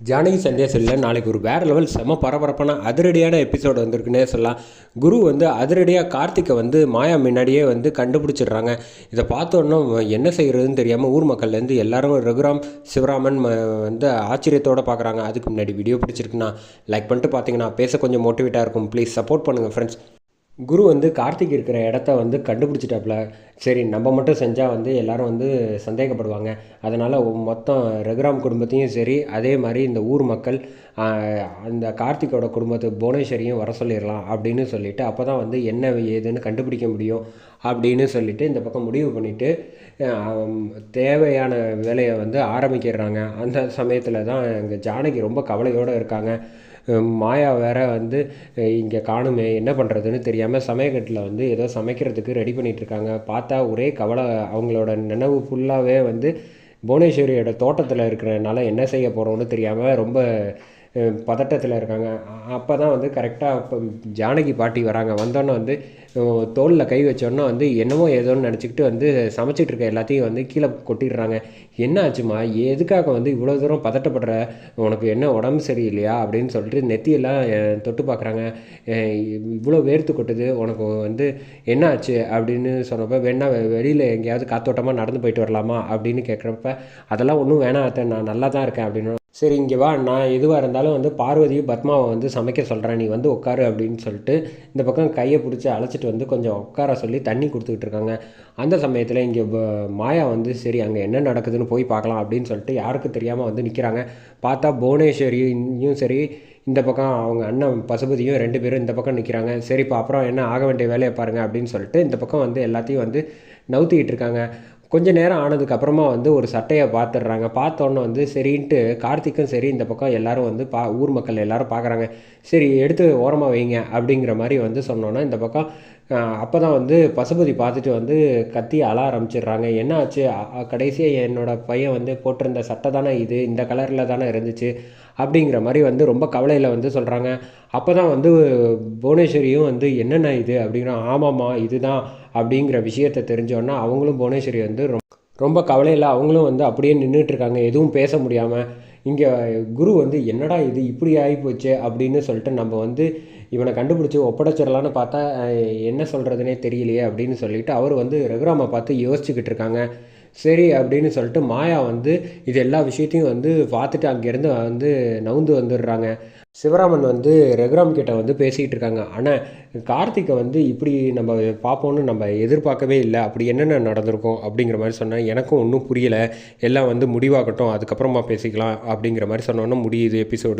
ஜானகி சந்தியா செல்லில் நாளைக்கு ஒரு வேறு லெவல் செம பரபரப்பான அதிரடியான எபிசோடு வந்திருக்குன்னே சொல்லலாம். குரு வந்து அதிரடியாக கார்த்திக்கை வந்து மாயா முன்னாடியே வந்து கண்டுபிடிச்சிடுறாங்க. இதை பார்த்தோன்னா என்ன செய்கிறதுன்னு தெரியாமல் ஊர் மக்கள்லேருந்து எல்லாரும் ரகுராம் சிவராமன் வந்து ஆச்சரியத்தோடு பார்க்குறாங்க. அதுக்கு முன்னாடி வீடியோ பிடிச்சிருக்குன்னா லைக் பண்ணிட்டு பார்த்தீங்கன்னா பேச கொஞ்சம் மோட்டிவேட்டாக இருக்கும். ப்ளீஸ் சப்போர்ட் பண்ணுங்கள் ஃப்ரெண்ட்ஸ் குரு வந்து கார்த்திக் இருக்கிற இடத்த வந்து கண்டுபிடிச்சிட்டாப்புல. சரி நம்ம மட்டும் செஞ்சால் வந்து எல்லாரும் வந்து சந்தேகப்படுவாங்க. அதனால் மொத்தம் ரகுராம் குடும்பத்தையும் சரி அதே மாதிரி இந்த ஊர் மக்கள் அந்த கார்த்திகோட குடும்பத்து புவனேஸ்வரியும் வர சொல்லிடலாம் அப்படின்னு சொல்லிவிட்டு அப்போ தான் வந்து என்ன ஏதுன்னு கண்டுபிடிக்க முடியும் அப்படின்னு சொல்லிவிட்டு இந்த பக்கம் முடிவு பண்ணிவிட்டு தேவையான வேலையை வந்து ஆரம்பிக்கிறாங்க அந்த சமயத்தில் தான் இங்கே ஜானகி ரொம்ப கவலையோடு இருக்காங்க. மாயா வேற வந்து இங்கே காணுமே என்ன பண்ணுறதுன்னு தெரியாமல் சமயக்கட்டில் வந்து ஏதோ சமைக்கிறதுக்கு ரெடி பண்ணிகிட்ருக்காங்க இருக்காங்க பார்த்தா ஒரே கவலை அவங்களோட நினைவு ஃபுல்லாகவே வந்து புவனேஸ்வரியோட தோட்டத்தில் இருக்கிறனால என்ன செய்ய போகிறோன்னு தெரியாமல் ரொம்ப பதட்டத்தில் இருக்காங்க. அப்போ தான் வந்து கரெக்டாக இப்போ ஜானகி பாட்டி வராங்க. வந்தோன்னே வந்து தோளில் கை வச்சோன்னே வந்து என்னமோ ஏதோன்னு நினச்சிக்கிட்டு வந்து சமைச்சிட்டு இருக்க எல்லாத்தையும் வந்து கீழே கொட்டிடுறாங்க. என்ன ஆச்சுமா எதுக்காக வந்து இவ்வளோ தூரம் பதட்டப்படுற? உனக்கு என்ன உடம்பு சரியில்லையா? அப்படின்னு சொல்லிட்டு நெத்தியெல்லாம் தொட்டு பார்க்குறாங்க இவ்வளோ வேர்த்து கொட்டுது. உனக்கு வந்து என்ன ஆச்சு? அப்படின்னு சொன்னப்போ வேணா வெளியில் எங்கேயாவது காத்தோட்டமாக நடந்து போயிட்டு வரலாமா? அப்படின்னு கேட்குறப்ப அதெல்லாம் ஒன்றும் வேணாம் அத்தை. நான் நல்லா தான் இருக்கேன். அப்படின்னு சரி இங்கே வா. நான் எதுவாக இருந்தாலும் வந்து பார்வதியும் பத்மாவை வந்து சமைக்க சொல்கிறேன் நீ வந்து உட்காரு அப்படின்னு சொல்லிட்டு இந்த பக்கம் கையை பிடிச்சி அழைச்சிட்டு வந்து கொஞ்சம் உட்கார சொல்லி தண்ணி கொடுத்துக்கிட்டு இருக்காங்க. அந்த சமயத்தில் இங்கே மாயா வந்து சரி அங்கே என்ன நடக்குதுன்னு போய் பார்க்கலாம் அப்படின்னு சொல்லிட்டு யாருக்கும் தெரியாமல் வந்து நிற்கிறாங்க பார்த்தா புவனேஸ்வரியும் சரி இந்த பக்கம் அவங்க அண்ணன் பசுபதியும் ரெண்டு பேரும் இந்த பக்கம் நிற்கிறாங்க சரிப்பா அப்புறம் என்ன ஆக வேண்டிய வேலையை பாருங்க அப்படின்னு சொல்லிட்டு இந்த பக்கம் வந்து எல்லாத்தையும் வந்து நவுத்திக்கிட்டு இருக்காங்க. கொஞ்ச நேரம் ஆனதுக்கப்புறமா வந்து ஒரு சட்டையை பார்த்துடுறாங்க. பார்த்தோன்னே வந்து சரின்ட்டு கார்த்திக்கும் சரி இந்த பக்கம் எல்லாரும் வந்து பா ஊர் மக்கள் எல்லாரும் பார்க்குறாங்க. சரி எடுத்து ஓரமாக வைங்க அப்படிங்கிற மாதிரி வந்து சொன்னோன்னா இந்த பக்கம் அப்போ தான் வந்து பசுபதி பார்த்துட்டு வந்து கத்தி அழ ஆரம்பிச்சிடுறாங்க. என்ன ஆச்சு? கடைசியாக என்னோடய பையன் வந்து போட்டிருந்த சட்டை தானே இது? இந்த கலரில் தானே இருந்துச்சு? அப்படிங்கிற மாதிரி வந்து ரொம்ப கவலையில் வந்து சொல்கிறாங்க அப்போ தான் வந்து புவனேஸ்வரியும் வந்து என்னென்ன இது? அப்படிங்கிற ஆமாம்மா இதுதான். அப்படிங்கிற விஷயத்தை தெரிஞ்சோன்னா அவங்களும் புவனேஸ்வரி வந்து ரொம்ப ரொம்ப கவலையில் அவங்களும் வந்து அப்படியே நின்றுட்டு இருக்காங்க எதுவும் பேச முடியாமல் இங்கே குரு வந்து என்னடா இது? இப்படி ஆகிப்போச்சு அப்படின்னு சொல்லிட்டு நம்ம வந்து இவனை கண்டுபிடிச்சி ஒப்படைச்சிடலான்னு பார்த்தா என்ன சொல்கிறதுனே தெரியலையே? அப்படின்னு சொல்லிட்டு அவர் வந்து ரகுராமை பார்த்து யோசிச்சுக்கிட்டு இருக்காங்க சரி அப்படின்னு சொல்லிட்டு மாயா வந்து இது எல்லா விஷயத்தையும் வந்து பார்த்துட்டு அங்கேருந்து வந்து நவுந்து வந்துடுறாங்க. சிவராமன் வந்து ரகுராம் கிட்ட வந்து பேசிக்கிட்டு இருக்காங்க. ஆனால் கார்த்திகை வந்து இப்படி நம்ம பார்ப்போம்னு நம்ம எதிர்பார்க்கவே இல்லை. அப்படி என்னென்ன நடந்திருக்கும் அப்படிங்கிற மாதிரி சொன்னேன் எனக்கும் ஒன்றும் புரியலை. எல்லாம் வந்து முடிவாகட்டும் அதுக்கப்புறமா பேசிக்கலாம் அப்படிங்கிற மாதிரி சொன்னோன்னா முடியுது எபிசோடு